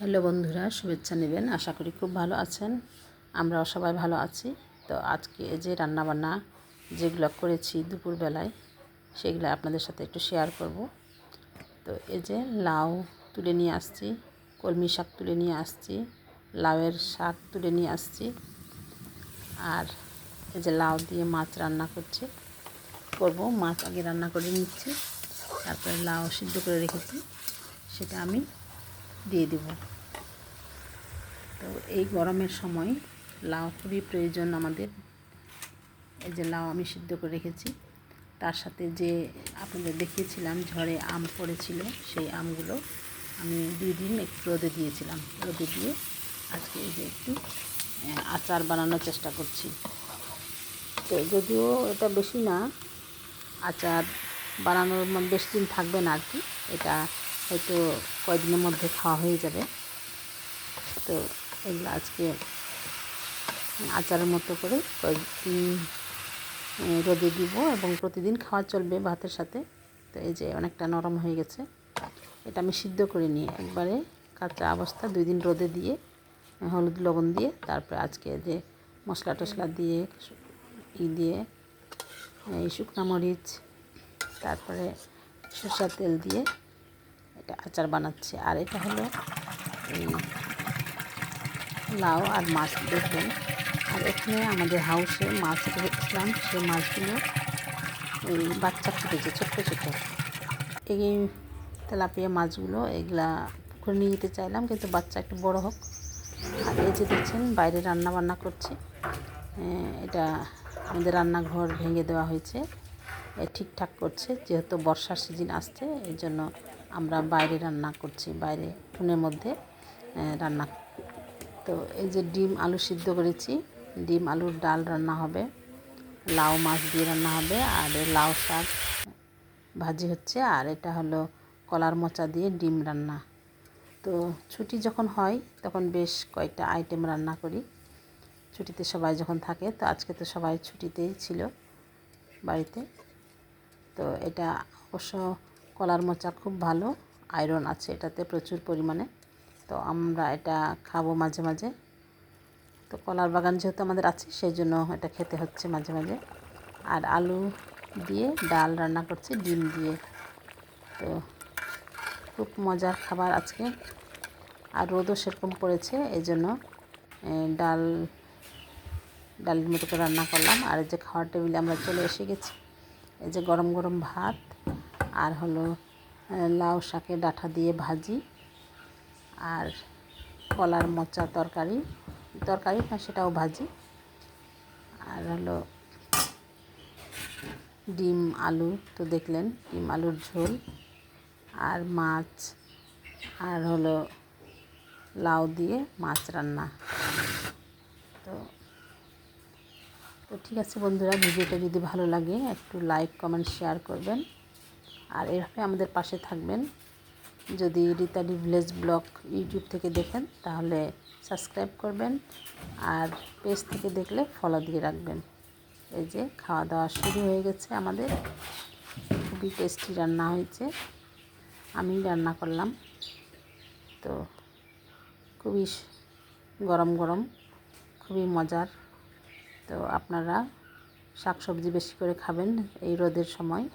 Hello বন্ধুরা, শুভেচ্ছা নেবেন। আশা করি খুব ভালো আছেন। আমরাও সবাই ভালো আছি। তো আজকে এই যে রান্নাবান্না যেগুলো করেছি দুপুরবেলায়, সেগুলো আপনাদের সাথে একটু শেয়ার করব। তো এই যে লাউ তুলে নিয়ে আসছি, কলমি শাক তুলে নিয়ে আসছি, লাউয়ের শাক তুলে নিয়ে আসছি, আর এই যে লাউ দিয়ে মাছ রান্না করছি। করব, মাছ আগে রান্না করে নিচ্ছি, তারপরে লাউ সিদ্ধ করে রেখেছি, সেটা আমি দিয়ে দেব। তো এই গরমের সময় লাউ খুবই প্রয়োজন আমাদের। এই যে লাউ আমি সিদ্ধ করে রেখেছি। তার সাথে যে আপনাদের দেখিয়েছিলাম ঝড়ে আম পড়েছিল, সেই আমগুলো আমি দুই দিন একটু রোদে দিয়েছিলাম। রোদে দিয়ে আজকে এই যে একটু আচার বানানোর চেষ্টা করছি। তো যদিও এটা বেশি না, আচার বানানোর বেশি দিন থাকবে না আর কি। এটা হয়তো কয়েকদিনের মধ্যে খাওয়া হয়ে যাবে। তো এগুলো আজকে আচারের মতো করে কয়েকদিন রোদে দিব এবং প্রতিদিন খাওয়া চলবে ভাতের সাথে। তো এই যে অনেকটা নরম হয়ে গেছে। এটা আমি সিদ্ধ করে নিয়ে একবারে কাঁচা অবস্থা, দুই দিন রোদে দিয়ে, হলুদ লবণ দিয়ে, তারপরে আজকে যে মশলা টশলা দিয়ে, ই দিয়ে, এই শুকনো মরিচ, তারপরে সরষার তেল দিয়ে এটা আচার বানাচ্ছে। আর এটা হলো এই লাউ আর মাছ দেখবেন আর এখানে আমাদের হাউসে মাছ রেখেছিলাম। সেই মাছগুলো এই বাচ্চা ফুটেছে ছোট্ট ছোট্ট। এই তেলাপিয়া মাছগুলো এগুলা পুকুরে নিয়ে যেতে চাইলাম, কিন্তু বাচ্চা একটু বড় হোক। আর এই যে দেখছেন, বাইরে রান্না বান্না করছে। এটা আমাদের রান্নাঘর ভেঙে দেওয়া হয়েছে। ঠিকঠাক করছে, যেহেতু বর্ষার সিজন আসছে এই জন্য আমরা বাইরে রান্না করছি, বাইরে টুনের মধ্যে রান্না। তো এই যে ডিম আলু সিদ্ধ করেছি, ডিম আলুর ডাল রান্না হবে, লাউ মাছ দিয়ে রান্না হবে, আর লাউ শাক ভাজি হচ্ছে, আর এটা হলো কলার মোচা দিয়ে ডিম রান্না। তো ছুটি যখন হয়, তখন বেশ কয়েকটা আইটেম রান্না করি। ছুটিতে সবাই যখন থাকে, তো আজকে তো সবাই ছুটিতেই ছিল বাড়িতে। তো এটা অবশ্য কলার মোচা খুব ভালো আয়রন আছে এটাতে প্রচুর পরিমাণে। তো আমরা এটা খাব মাঝে মাঝে। তো কলার বাগান যেহেতু আমাদের আছে সেই জন্য এটা খেতে হচ্ছে মাঝে মাঝে। আর আলু দিয়ে ডাল রান্না করছি, ডিম দিয়ে। তো খুব মজার খাবার আজকে। আর রোদও সেরকম পড়েছে এই জন্য ডাল, ডালের মতো করে রান্না করলাম। আর এই যে খাওয়ার টেবিলে আমরা চলে এসে গেছি। এই যে গরম গরম ভাত। আর হলো লাউ শাকে ডাঁটা দিয়ে ভাজি আর কলার মোচা তরকারি। তরকারি না, সেটাও ভাজি। আর হলো ডিম, আলু, তো দেখলেন ডিম, আলুর ঝোল আর মাছ আর হলো লাউ দিয়ে মাছ রান্না। তো তো ঠিক আছে বন্ধুরা, ভিডিওটা যদি ভালো লাগে, একটু লাইক কমেন্ট শেয়ার করবেন। আর এভাবে আমাদের পাশে থাকবেন। যদি রিতালি ভিলেজ ব্লগ ইউটিউব থেকে দেখেন, তাহলে সাবস্ক্রাইব করবেন আর পেজ থেকে দেখলে ফলো দিয়ে রাখবেন। এই যে খাওয়া দাওয়া শুরু হয়ে গেছে আমাদের। খুবই টেস্টি রান্না হয়েছে। আমি রান্না করলাম। তো খুবই গরম গরম, খুবই মজার। তো আপনারা শাক সবজি বেশি করে খাবেন এই রোদের সময়।